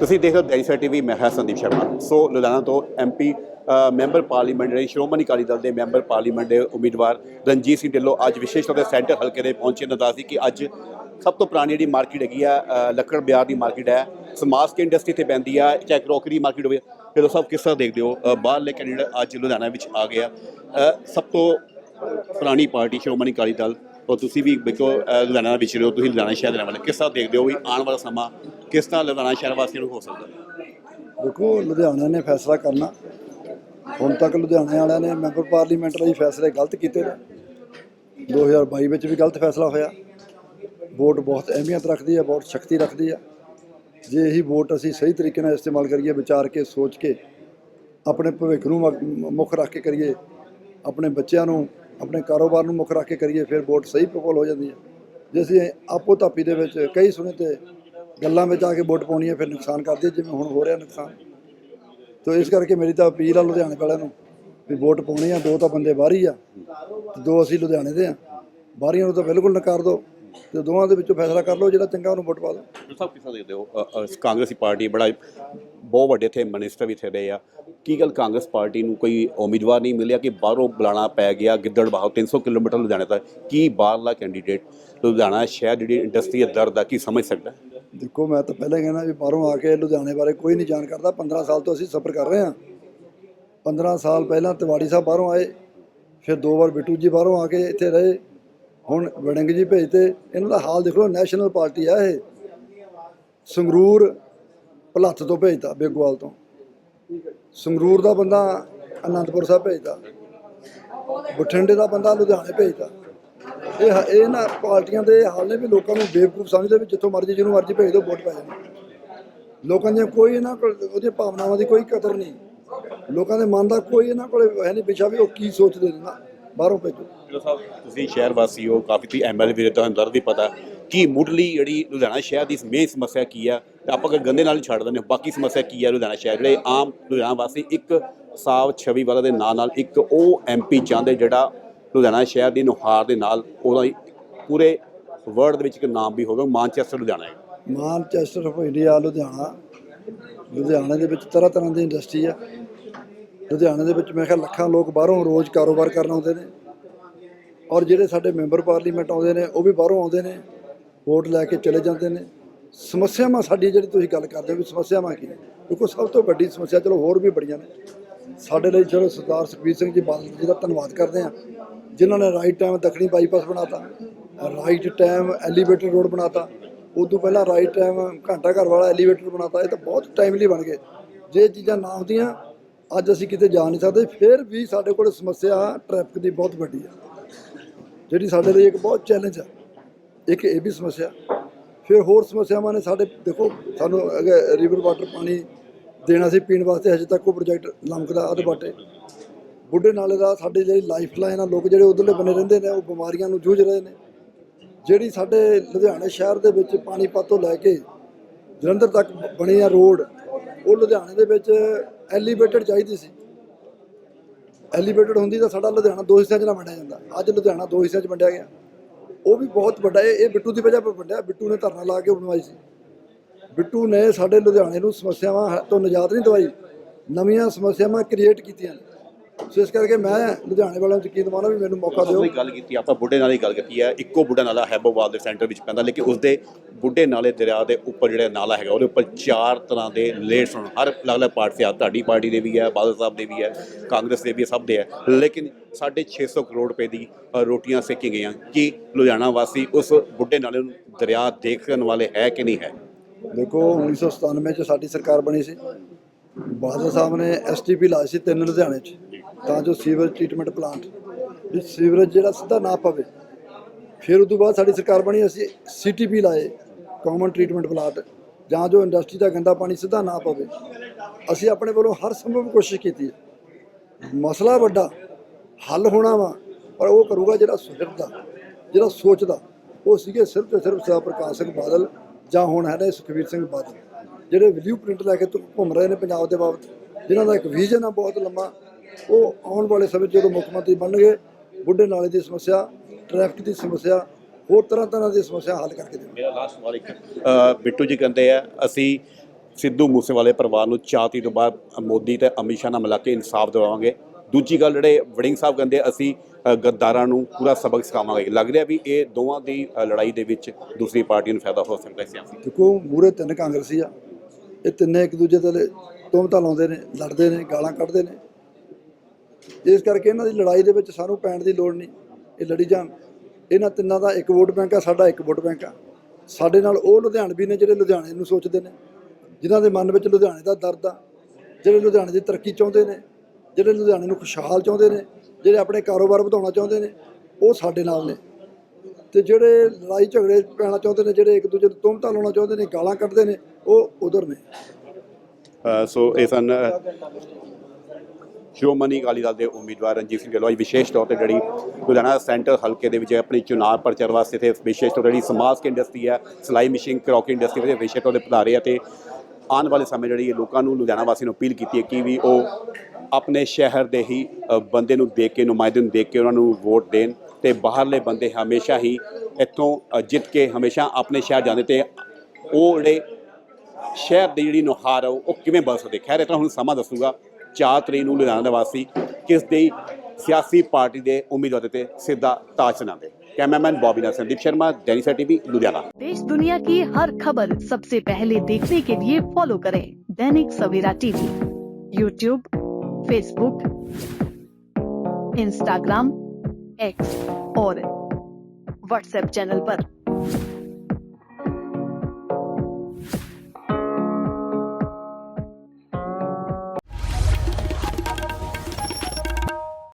ਤੁਸੀਂ ਦੇਖ ਰਹੇ ਹੋ ਡੈਲੀਸਾ ਟੀਵੀ ਮੈਂ ਹਾਂ ਸੰਦੀਪ ਸ਼ਰਮਾ। ਸੋ ਲੁਧਿਆਣਾ ਤੋਂ ਐਮਪੀ ਮੈਂਬਰ ਪਾਰਲੀਮੈਂਟ ਦੇ ਸ਼੍ਰੋਮਣੀ ਅਕਾਲੀ ਦਲ ਦੇ ਮੈਂਬਰ ਪਾਰਲੀਮੈਂਟ ਦੇ ਉਮੀਦਵਾਰ ਰਣਜੀਤ ਸਿੰਘ ਢਿੱਲੋਂ ਅੱਜ ਵਿਸ਼ੇਸ਼ ਤੌਰ ਤੇ ਸੈਂਟਰ ਹਲਕੇ ਦੇ ਪਹੁੰਚੇ ਨੇ। ਦੱਸਦੀ ਕਿ ਅੱਜ ਸਭ ਤੋਂ ਪੁਰਾਣੀ ਜਿਹੜੀ ਮਾਰਕੀਟ ਹੈਗੀ ਆ ਲੱਕੜ ਬਿਆਰ ਦੀ ਮਾਰਕੀਟ ਹੈ। ਸਮਾਜ ਕੇ ਇੰਡਸਟਰੀ ਤੇ ਪੈਂਦੀ ਆ ਚਾਹੇ ਕਰੋਕਰੀ ਮਾਰਕੀਟ ਹੋਵੇ। ਢਿੱਲੋਂ ਸਾਹਿਬ ਕਿਸ ਤਰ੍ਹਾਂ ਦੇਖਦੇ ਹੋ? ਬਾਹਰਲੇ ਕੈਂਡੀਡੇਟ ਅੱਜ ਲੁਧਿਆਣਾ ਵਿੱਚ ਆ ਗਿਆ ਅ, ਸਭ ਤੋਂ ਪੁਰਾਣੀ ਪਾਰਟੀ ਸ਼੍ਰੋਮਣੀ ਅਕਾਲੀ ਦਲ ਔਰ ਤੁਸੀਂ ਵੀ ਦੇਖੋ ਅ, ਲੁਧਿਆਣਾ ਵਿੱਚ ਰਹੋ ਤੁਸੀਂ ਲੁਧਿਆਣਾ ਸ਼ਹਿਰ ਦੇ ਰਹਿਣ ਵਾਲੇ ਕਿਸ ਤਰ੍ਹਾਂ ਦੇਖਦੇ ਹੋ ਵੀ ਆਉਣ ਵਾਲਾ ਸਮਾਂ ਕਿਸ ਤਰ੍ਹਾਂ ਲੁਧਿਆਣਾ ਸ਼ਹਿਰ ਵਾਸੀਆਂ ਨੂੰ ਹੋ ਸਕਦਾ? ਦੇਖੋ ਲੁਧਿਆਣਾ ਨੇ ਫੈਸਲਾ ਕਰਨਾ। ਹੁਣ ਤੱਕ ਲੁਧਿਆਣੇ ਵਾਲਿਆਂ ਨੇ ਮੈਂਬਰ ਪਾਰਲੀਮੈਂਟ ਲਈ ਫੈਸਲੇ ਗਲਤ ਕੀਤੇ ਨੇ। 2022 ਵਿੱਚ ਵੀ ਗਲਤ ਫੈਸਲਾ ਹੋਇਆ। ਵੋਟ ਬਹੁਤ ਅਹਿਮੀਅਤ ਰੱਖਦੀ ਹੈ ਬਹੁਤ ਸ਼ਕਤੀ ਰੱਖਦੀ ਹੈ। ਜੇ ਇਹੀ ਵੋਟ ਅਸੀਂ ਸਹੀ ਤਰੀਕੇ ਨਾਲ ਇਸਤੇਮਾਲ ਕਰੀਏ ਵਿਚਾਰ ਕੇ ਸੋਚ ਕੇ ਆਪਣੇ ਭਵਿੱਖ ਨੂੰ ਮੁੱਖ ਰੱਖ ਕੇ ਕਰੀਏ ਆਪਣੇ ਬੱਚਿਆਂ ਨੂੰ ਆਪਣੇ ਕਾਰੋਬਾਰ ਨੂੰ ਮੁੱਖ ਰੱਖ ਕੇ ਕਰੀਏ ਫਿਰ ਵੋਟ ਸਹੀ ਪ੍ਰਪੋਲ ਹੋ ਜਾਂਦੀ ਹੈ। ਜੇ ਅਸੀਂ ਆਪੋ ਧਾਪੀ ਦੇ ਵਿੱਚ ਕਈ ਸੁਣੇ ਤੇ ਗੱਲਾਂ ਵਿੱਚ ਆ ਕੇ ਵੋਟ ਪਾਉਣੀ ਹੈ ਫਿਰ ਨੁਕਸਾਨ ਕਰਦੀ ਹੈ ਜਿਵੇਂ ਹੁਣ ਹੋ ਰਿਹਾ ਨੁਕਸਾਨ। ਤੋ ਇਸ ਕਰਕੇ ਮੇਰੀ ਤਾਂ ਅਪੀਲ ਆ ਲੁਧਿਆਣੇ ਵਾਲਿਆਂ ਨੂੰ ਵੀ ਵੋਟ ਪਾਉਣੀ ਆ ਦੋ ਤਾਂ ਬੰਦੇ ਬਾਹਰੀ ਆ ਦੋ ਅਸੀਂ ਲੁਧਿਆਣੇ ਦੇ ਆ। ਬਾਹਰੀਆਂ ਨੂੰ ਤਾਂ ਬਿਲਕੁਲ ਨਕਾਰ ਦਿਓ ਤੇ ਦੋਵਾਂ ਦੇ ਵਿੱਚੋਂ ਫੈਸਲਾ ਕਰ ਲਓ ਜਿਹੜਾ ਚੰਗਾ ਉਹਨੂੰ ਵੋਟ ਪਾ ਦਿਓ ਸਭ ਕਿਸ ਦੇਖਦੇ ਹੋ? ਅ, ਅ, ਕਾਂਗਰਸੀ ਪਾਰਟੀ ਬੜਾ ਬਹੁਤ ਵੱਡੇ ਇੱਥੇ ਮਿਨਿਸਟਰ ਵੀ ਇੱਥੇ ਰਹੇ ਆ ਕੀ ਗੱਲ ਕਾਂਗਰਸ ਪਾਰਟੀ ਨੂੰ ਕੋਈ ਉਮੀਦਵਾਰ ਨਹੀਂ ਮਿਲਿਆ ਕਿ ਬਾਹਰੋਂ ਬੁਲਾਣਾ ਪੈ ਗਿਆ ਗਿੱਦੜ ਬਾਹੋਂ 300 ਕਿਲੋਮੀਟਰ ਲੁਧਿਆਣੇ ਤੱਕ? ਕੀ ਬਾਹਰਲਾ ਕੈਂਡੀਡੇਟ ਲੁਧਿਆਣਾ ਸ਼ਹਿਰ ਜਿਹੜੀ ਇੰਡਸਟਰੀ ਹੈ ਦਰਦ ਆ, ਕੀ ਸਮਝ ਸਕਦਾ? ਦੇਖੋ, ਮੈਂ ਤਾਂ ਪਹਿਲਾਂ ਹੀ ਕਹਿਣਾ ਵੀ ਬਾਹਰੋਂ ਆ ਕੇ ਲੁਧਿਆਣੇ ਬਾਰੇ ਕੋਈ ਨਹੀਂ ਜਾਣ ਕਰਦਾ। 15 ਸਾਲ ਤੋਂ ਅਸੀਂ ਸਫ਼ਰ ਕਰ ਰਹੇ ਹਾਂ। 15 ਸਾਲ ਪਹਿਲਾਂ ਤਿਵਾੜੀ ਸਾਹਿਬ ਬਾਹਰੋਂ ਆਏ, ਫਿਰ ਦੋ ਵਾਰ ਬਿੱਟੂ ਜੀ ਬਾਹਰੋਂ ਆ ਕੇ ਇੱਥੇ ਰਹੇ। ਹੁਣ ਵੜਿੰਗ ਜੀ ਭੇਜਤੇ। ਇਹਨਾਂ ਦਾ ਹਾਲ ਦੇਖ ਲਓ ਨੈਸ਼ਨਲ ਪਾਰਟੀ ਆ ਇਹ। ਸੰਗਰੂਰ ਭਲੱਥ ਤੋਂ ਭੇਜਤਾ, ਬੇਗੋਵਾਲ ਤੋਂ। ਸੰਗਰੂਰ ਦਾ ਬੰਦਾ ਅਨੰਦਪੁਰ ਸਾਹਿਬ ਭੇਜਦਾ। ਬਠਿੰਡੇ ਦਾ ਬੰਦਾ ਲੁਧਿਆਣੇ ਭੇਜਦਾ। ਇਹ ਇਹ ਨਾ ਪਾਰਟੀਆਂ ਦੇ ਹਾਲ ਨੇ ਵੀ ਲੋਕਾਂ ਨੂੰ ਬੇਵਕੂਫ ਸਮਝਦੇ ਵੀ ਜਿੱਥੋਂ ਮਰਜ਼ੀ ਜਿਹਨੂੰ ਮਰਜ਼ੀ ਭੇਜ ਦਿਓ, ਵੋਟ ਪੈ ਜਾਣੀ। ਲੋਕਾਂ ਦੀਆਂ ਕੋਈ ਇਹਨਾਂ ਕੋਲ ਉਹਦੀਆਂ ਭਾਵਨਾਵਾਂ ਦੀ ਕੋਈ ਕਦਰ ਨਹੀਂ। ਲੋਕਾਂ ਦੇ ਮਨ ਦਾ ਕੋਈ ਇਹਨਾਂ ਕੋਲ ਹੈ ਨਹੀਂ ਵਿਸ਼ਾ ਵੀ ਉਹ ਕੀ ਸੋਚਦੇ ਨੇ ਨਾ। ਬਾਹਰੋਂ ਭੇਜੋ। ਸਾਹਿਬ ਤੁਸੀਂ ਸ਼ਹਿਰ ਵਾਸੀ ਹੋ, ਕਾਫੀ ਤੀ ਐਮਐਲਏ ਵੀ ਤੁਹਾਨੂੰ ਦਰਦ ਵੀ ਪਤਾ। ਕੀ ਮੁੱਢਲੀ ਜਿਹੜੀ ਲੁਧਿਆਣਾ ਸ਼ਹਿਰ ਦੀ ਮੇਨ ਸਮੱਸਿਆ ਕੀ ਆ ਤੇ ਆਪਾਂ ਅਗਰ ਗੰਦੇ ਨਾਲ ਛੱਡ ਦਿੰਦੇ ਹਾਂ, ਬਾਕੀ ਸਮੱਸਿਆ ਕੀ ਆ ਲੁਧਿਆਣਾ ਸ਼ਹਿਰ? ਜਿਹੜੇ ਆਮ ਲੁਧਿਆਣਾ ਵਾਸੀ ਇੱਕ ਸਾਫ਼ ਛਵੀ ਵਾਲਾ ਦੇ ਨਾਂ ਨਾਲ ਇੱਕ ਉਹ ਐਮਪੀ ਚਾਹੁੰਦੇ ਜਿਹੜਾ ਲੁਧਿਆਣਾ ਸ਼ਹਿਰ ਦੀ ਨੁਹਾਰ ਦੇ ਨਾਲ ਉਹਦਾ ਪੂਰੇ ਵਰਲਡ ਦੇ ਵਿੱਚ ਇੱਕ ਨਾਮ ਵੀ ਹੋਵੇ ਮਾਨਚੈਸਟਰ ਲੁਧਿਆਣਾ ਹੈ। Manchester of India Ludhiana. ਲੁਧਿਆਣੇ ਦੇ ਵਿੱਚ ਤਰ੍ਹਾਂ ਤਰ੍ਹਾਂ ਦੀ ਇੰਡਸਟਰੀ ਆ। ਲੁਧਿਆਣੇ ਦੇ ਵਿੱਚ ਮੈਂ ਕਿਹਾ ਲੱਖਾਂ ਲੋਕ ਬਾਹਰੋਂ ਰੋਜ਼ ਕਾਰੋਬਾਰ ਕਰਨ ਆਉਂਦੇ ਨੇ। ਔਰ ਜਿਹੜੇ ਸਾਡੇ ਮੈਂਬਰ ਪਾਰਲੀਮੈਂਟ ਆਉਂਦੇ ਨੇ ਉਹ ਵੀ ਬਾਹਰੋਂ ਆਉਂਦੇ ਨੇ। ਵੋਟ ਲੈ ਕੇ ਚਲੇ ਜਾਂਦੇ ਨੇ। ਸਮੱਸਿਆਵਾਂ ਸਾਡੀ ਜਿਹੜੀ ਤੁਸੀਂ ਗੱਲ ਕਰਦੇ ਹੋ ਵੀ ਸਮੱਸਿਆਵਾਂ ਕੀ ਨੇ? ਦੇਖੋ, ਸਭ ਤੋਂ ਵੱਡੀ ਸਮੱਸਿਆ ਚਲੋ ਹੋਰ ਵੀ ਬੜੀਆਂ ਨੇ। ਸਾਡੇ ਲਈ ਚਲੋ ਸਰਦਾਰ ਸੁਖਬੀਰ ਸਿੰਘ ਜੀ ਬਾਦਲ ਜੀ ਦਾ ਧੰਨਵਾਦ ਕਰਦੇ ਆ ਜਿਨ੍ਹਾਂ ਨੇ ਰਾਈਟ ਟਾਈਮ ਦੱਖਣੀ ਬਾਈਪਾਸ ਬਣਾਤਾ ਰਾਈਟ ਟਾਈਮ ਐਲੀਵੇਟਡ ਰੋਡ ਬਣਾਤਾ ਤੋਂ ਪਹਿਲਾਂ ਰਾਈਟ ਟਾਈਮ ਘੰਟਾ ਘਰ ਵਾਲਾ ਐਲੀਵੇਟਰ ਬਣਾਤਾ, ਇਹ ਤਾਂ ਬਹੁਤ ਟਾਈਮਲੀ ਬਣ ਗਏ। ਜੇ ਇਹ ਚੀਜ਼ਾਂ ਨਾ ਹੁੰਦੀਆਂ, ਅੱਜ ਅਸੀਂ ਕਿਤੇ ਜਾ ਨਹੀਂ ਸਕਦੇ, ਫਿਰ ਵੀ ਸਾਡੇ ਕੋਲ ਸਮੱਸਿਆ ਟ੍ਰੈਫਿਕ ਦੀ ਬਹੁਤ ਵੱਡੀ ਹੈ ਜਿਹੜੀ ਸਾਡੇ ਲਈ ਇੱਕ ਬਹੁਤ ਚੈਲੰਜ ਹੈ ਇੱਕ ਇਹ ਵੀ ਸਮੱਸਿਆ। ਫਿਰ ਹੋਰ ਸਮੱਸਿਆਵਾਂ ਨੇ ਸਾਡੇ, ਦੇਖੋ ਸਾਨੂੰ ਰਿਵਰ ਵਾਟਰ ਪਾਣੀ ਦੇਣਾ ਸੀ ਪੀਣ ਵਾਸਤੇ, ਹਜੇ ਤੱਕ ਉਹ ਪ੍ਰੋਜੈਕਟ ਲੰਮਕਦਾ ਅਧ ਬਾਟੇ ਬੁੱਢੇ ਨਾਲੇ ਦਾ ਸਾਡੇ ਜਿਹੜੀ ਲਾਈਫ ਲਾਈਨ ਆ, ਲੋਕ ਜਿਹੜੇ ਉਧਰਲੇ ਬਨੇ ਰਹਿੰਦੇ ਨੇ, ਉਹ ਬਿਮਾਰੀਆਂ ਨੂੰ ਜੂਝ ਰਹੇ ਨੇ। ਜਿਹੜੀ ਸਾਡੇ ਲੁਧਿਆਣੇ ਸ਼ਹਿਰ ਦੇ ਵਿੱਚ ਪਾਣੀਪਤ ਤੋਂ ਲੈ ਕੇ ਜਲੰਧਰ ਤੱਕ ਬਣੀ ਆ ਰੋਡ, ਉਹ ਲੁਧਿਆਣੇ ਦੇ ਵਿੱਚ ਐਲੀਵੇਟਡ ਚਾਹੀਦੀ ਸੀ। ਐਲੀਵੇਟਡ ਹੁੰਦੀ ਤਾਂ ਸਾਡਾ ਲੁਧਿਆਣਾ ਦੋ ਹਿੱਸਿਆਂ 'ਚ ਨਾ ਵੰਡਿਆ ਜਾਂਦਾ। ਅੱਜ ਲੁਧਿਆਣਾ ਦੋ ਹਿੱਸਿਆਂ 'ਚ ਵੰਡਿਆ ਗਿਆ। ਉਹ ਵੀ ਬਹੁਤ ਵੱਡਾ ਹੈ। ਇਹ ਬਿੱਟੂ ਦੀ ਵਜ੍ਹਾ ਤੋਂ ਵੰਡਿਆ ਬਿੱਟੂ ਨੇ ਧਰਨਾ ਲਾ ਕੇ ਬਣਵਾਈ ਸੀ। ਬਿੱਟੂ ਨੇ ਸਾਡੇ ਲੁਧਿਆਣੇ ਨੂੰ ਸਮੱਸਿਆਵਾਂ ਤੋਂ ਨਿਜਾਤ ਨਹੀਂ ਦਵਾਈ। ਨਵੀਆਂ ਸਮੱਸਿਆਵਾਂ ਕ੍ਰੀਏਟ ਕੀਤੀਆਂ ਨੇ। ਸੋ ਇਸ ਕਰਕੇ ਮੈਂ ਲੁਧਿਆਣੇ ਵਾਲਿਆਂ ਨੂੰ ਯਕੀਨ ਦਿਵਾਉਣਾ ਵੀ ਮੈਨੂੰ ਮੌਕਾ ਦਿਓ। ਉਹੀ ਗੱਲ ਕੀਤੀ ਆਪਾਂ ਬੁੱਢੇ ਨਾਲੇ ਦੀ ਗੱਲ ਕੀਤੀ ਹੈ। ਇੱਕੋ ਬੁੱਢਾ ਨਾਲਾ ਹੈਬੋਵਾਲ ਦੇ ਸੈਂਟਰ ਵਿੱਚ ਪੈਂਦਾ ਲੇਕਿਨ ਉਸਦੇ ਬੁੱਢੇ ਨਾਲੇ ਦਰਿਆ ਦੇ ਉੱਪਰ ਜਿਹੜਾ ਨਾਲਾ ਹੈਗਾ ਉਹਦੇ ਉੱਪਰ ਚਾਰ ਤਰ੍ਹਾਂ ਦੇ ਲੇਟਸ ਹਨ ਹਰ ਅਲੱਗ-ਅਲੱਗ ਪਾਰਟੀ ਆ ਤੁਹਾਡੀ ਪਾਰਟੀ ਦੇ ਵੀ ਹੈ ਬਾਦਲ ਸਾਹਿਬ ਦੇ ਵੀ ਹੈ ਕਾਂਗਰਸ ਦੇ ਵੀ ਹੈ, ਸਭ ਦੇ ਹੈ। ਲੇਕਿਨ ਸਾਢੇ 600 ਕਰੋੜ ਰੁਪਏ ਦੀ ਅ, ਰੋਟੀਆਂ ਸੇਕੀ ਗਈਆਂ। ਕਿ ਲੁਧਿਆਣਾ ਵਾਸੀ ਉਸ ਬੁੱਢੇ ਨਾਲੇ ਨੂੰ ਦਰਿਆ ਦੇਖਣ ਵਾਲੇ ਹੈ ਕਿ ਨਹੀਂ ਹੈ? ਦੇਖੋ 1997 ਚ ਸਾਡੀ ਸਰਕਾਰ ਬਣੀ ਸੀ। ਬਾਦਲ ਸਾਹਿਬ ਨੇ ਐਸਟੀਪੀ ਲਾਈ ਸੀ ਤਿੰਨ ਲੁਧਿਆਣੇ ਚ। ਤਾਂ ਜੋ ਸੀਵਰੇਜ ਟ੍ਰੀਟਮੈਂਟ ਪਲਾਂਟ, ਵੀ ਸੀਵਰੇਜ ਜਿਹੜਾ ਸਿੱਧਾ ਨਾ ਪਵੇ। ਫਿਰ ਉਸ ਤੋਂ ਬਾਅਦ ਸਾਡੀ ਸਰਕਾਰ ਬਣੀ, ਅਸੀਂ ਸੀਟੀਪੀ ਲਾਏ ਕਾਮਨ ਟ੍ਰੀਟਮੈਂਟ ਪਲਾਂਟ ਜਾਂ ਜੋ ਇੰਡਸਟਰੀ ਦਾ ਗੰਦਾ ਪਾਣੀ ਸਿੱਧਾ ਨਾ ਪਵੇ। ਅਸੀਂ ਆਪਣੇ ਵੱਲੋਂ ਹਰ ਸੰਭਵ ਕੋਸ਼ਿਸ਼ ਕੀਤੀ ਮਸਲਾ ਵੱਡਾ, ਹੱਲ ਹੋਣਾ ਵਾ, ਪਰ ਉਹ ਕਰੂਗਾ ਜਿਹੜਾ ਸੁਹਿਰਦਾ, ਜਿਹੜਾ ਸੋਚਦਾ। ਉਹ ਸੀਗੇ ਸਿਰਫ ਤੇ ਸਿਰਫ ਸਰ ਪ੍ਰਕਾਸ਼ ਸਿੰਘ ਬਾਦਲ, ਜਾਂ ਹੁਣ ਹੈ ਨੇ ਸੁਖਵੀਰ ਸਿੰਘ ਬਾਦਲ, ਜਿਹੜੇ ਵੈਲਿਊ ਪ੍ਰਿੰਟ ਲੈ ਕੇ ਘੁੰਮ ਰਹੇ ਨੇ ਪੰਜਾਬ ਦੇ ਬਾਬਤ, ਜਿਨ੍ਹਾਂ ਦਾ ਇੱਕ ਵਿਜ਼ਨ ਆ ਬਹੁਤ ਲੰਮਾ। ਉਹ ਆਉਣ ਵਾਲੇ ਸਮੇਂ 'ਚ ਜਦੋਂ ਮੁੱਖ ਮੰਤਰੀ ਬਣਨਗੇ ਬੁੱਢੇ ਨਾਲੇ ਦੀ ਸਮੱਸਿਆ ਟ੍ਰੈਫਿਕ ਦੀ ਸਮੱਸਿਆ ਹੋਰ ਤਰ੍ਹਾਂ ਤਰ੍ਹਾਂ ਦੀ ਸਮੱਸਿਆ ਹੱਲ ਕਰਕੇ ਦੇਣਗੇ। ਮੇਰਾ ਲਾਸਟ ਸਵਾਲ ਇੱਕ ਬਿੱਟੂ ਜੀ ਕਹਿੰਦੇ ਆ ਅਸੀਂ ਸਿੱਧੂ ਮੂਸੇਵਾਲੇ ਪਰਿਵਾਰ ਨੂੰ ਚਾਤੀ ਤੋਂ ਬਾਅਦ ਮੋਦੀ ਤੇ ਅਮਿਤ ਸ਼ਾਹ ਨਾਲ ਮਿਲਾ ਕੇ ਇਨਸਾਫ ਦਿਵਾਵਾਂਗੇ। ਦੂਜੀ ਗੱਲ ਜਿਹੜੇ ਵੜਿੰਗ ਸਾਹਿਬ ਕਹਿੰਦੇ ਅਸੀਂ ਗੱਦਾਰਾਂ ਨੂੰ ਪੂਰਾ ਸਬਕ ਸਿਖਾਵਾਂਗੇ। ਲੱਗ ਰਿਹਾ ਵੀ ਇਹ ਦੋਵਾਂ ਦੀ ਲੜਾਈ ਦੇ ਵਿੱਚ ਦੂਸਰੀ ਪਾਰਟੀ ਨੂੰ ਫਾਇਦਾ ਹੋ ਸਕਦਾ ਸਿਆਸੀ। ਦੇਖੋ ਮੂਰੇ ਤਿੰਨ ਕਾਂਗਰਸੀ ਆ ਇਹ ਤਿੰਨੇ ਇੱਕ ਦੂਜੇ ਤੇ ਤੋਮਤਾ ਲਾਉਂਦੇ ਨੇ ਲੜਦੇ ਨੇ ਗਾਲਾਂ ਕੱਢਦੇ ਨੇ। ਇਸ ਕਰਕੇ ਇਹਨਾਂ ਦੀ ਲੜਾਈ ਦੇ ਵਿੱਚ ਸਾਨੂੰ ਪੈਣ ਦੀ ਲੋੜ ਨਹੀਂ। ਇਹ ਲੜੀ ਜਾਣ। ਇਹਨਾਂ ਤਿੰਨਾਂ ਦਾ ਇੱਕ ਵੋਟ ਬੈਂਕ ਆ, ਸਾਡਾ ਇੱਕ ਵੋਟ ਬੈਂਕ ਆ। ਸਾਡੇ ਨਾਲ ਉਹ ਲੁਧਿਆਣਵੀ ਨੇ ਜਿਹੜੇ ਲੁਧਿਆਣੇ ਨੂੰ ਸੋਚਦੇ ਨੇ, ਜਿਨ੍ਹਾਂ ਦੇ ਮਨ ਵਿੱਚ ਲੁਧਿਆਣੇ ਦਾ ਦਰਦ ਆ, ਜਿਹੜੇ ਲੁਧਿਆਣੇ ਦੀ ਤਰੱਕੀ ਚਾਹੁੰਦੇ ਨੇ, ਜਿਹੜੇ ਲੁਧਿਆਣੇ ਨੂੰ ਖੁਸ਼ਹਾਲ ਚਾਹੁੰਦੇ ਨੇ, ਜਿਹੜੇ ਆਪਣੇ ਕਾਰੋਬਾਰ ਵਧਾਉਣਾ ਚਾਹੁੰਦੇ ਨੇ, ਉਹ ਸਾਡੇ ਨਾਲ ਨੇ। ਤੇ ਜਿਹੜੇ ਲੜਾਈ ਝਗੜੇ ਪੈਣਾ ਚਾਹੁੰਦੇ ਨੇ, ਜਿਹੜੇ ਇੱਕ ਦੂਜੇ ਨੂੰ ਤੁਮਤਾ ਲਾਉਣਾ ਚਾਹੁੰਦੇ ਨੇ, ਗਾਲਾਂ ਕੱਢਦੇ ਨੇ, ਉਹ ਉਧਰ ਨੇ। ਸੋ ਇਹ ਸਨ ਸ਼੍ਰੋਮਣੀ ਅਕਾਲੀ ਦਲ ਦੇ ਉਮੀਦਵਾਰ ਰਣਜੀਤ ਸਿੰਘ ਢਿੱਲੋਂ ਅੱਜ ਵਿਸ਼ੇਸ਼ ਤੌਰ ਤੇ ਜਿਹੜੀ ਲੁਧਿਆਣਾ ਸੈਂਟਰ ਹਲਕੇ ਦੇ ਵਿੱਚ ਆਪਣੀ ਚੁਣਾਵ ਪ੍ਰਚਾਰ ਵਾਸਤੇ ਤੇ ਵਿਸ਼ੇਸ਼ ਤੌਰ ਤੇ ਜਿਹੜੀ ਸਮਾਜ ਇੰਡਸਟਰੀ ਹੈ, ਸਿਲਾਈ ਮਸ਼ੀਨ, ਕਰੋਕੀ ਇੰਡਸਟਰੀ ਦੇ ਵਿਸ਼ੇਸ਼ ਤੌਰ ਤੇ ਪਧਾਰੇ ਅਤੇ ਆਉਣ ਵਾਲੇ ਸਮੇਂ ਜਿਹੜੀ ਇਹ ਲੋਕਾਂ ਨੂੰ, ਲੁਧਿਆਣਾ ਵਾਸੀਆਂ ਨੂੰ ਅਪੀਲ ਕੀਤੀ ਹੈ ਕਿ ਵੀ ਉਹ ਆਪਣੇ ਸ਼ਹਿਰ ਦੇ ਹੀ ਬੰਦੇ ਨੂੰ ਦੇਖ ਕੇ, ਨੁਮਾਇੰਦੇ ਨੂੰ ਦੇਖ ਕੇ ਉਹਨਾਂ ਨੂੰ ਵੋਟ ਦੇਣ ਤੇ ਬਾਹਰਲੇ ਬੰਦੇ ਹਮੇਸ਼ਾ ਹੀ ਇੱਥੋਂ ਜਿੱਤ ਕੇ ਹਮੇਸ਼ਾ ਆਪਣੇ ਸ਼ਹਿਰ ਜਾਂਦੇ ਤੇ ਉਹ ਜਿਹੜੇ ਸ਼ਹਿਰ ਦੀ ਜਿਹੜੀ ਨੁਹਾਰ ਆ, ਉਹ ਕਿਵੇਂ ਬਦਲ ਸਕਦੇ ਖੈਰ, ਇਹ ਤਾਂ ਹੁਣ ਸਮਾਂ ਦੱਸੂਗਾ। चार तरीक ਨੂੰ ਲੁਧਿਆਣਾ ਨਿਵਾਸੀ ਕਿਸ ਦੀ ਸਿਆਸੀ ਪਾਰਟੀ ਦੇ ਉਮੀਦਵਾਰ ਤੇ ਸਿੱਧਾ ਤਾਜ ਚਨਾਂਦੇ कैमरामैन बॉबी ना संदीप शर्मा डेनिसा टीवी लुधियाना देश दुनिया की हर खबर सबसे पहले देखने के लिए फॉलो करें Dainik Savera TV YouTube Facebook Instagram X और व्हाट्सएप चैनल पर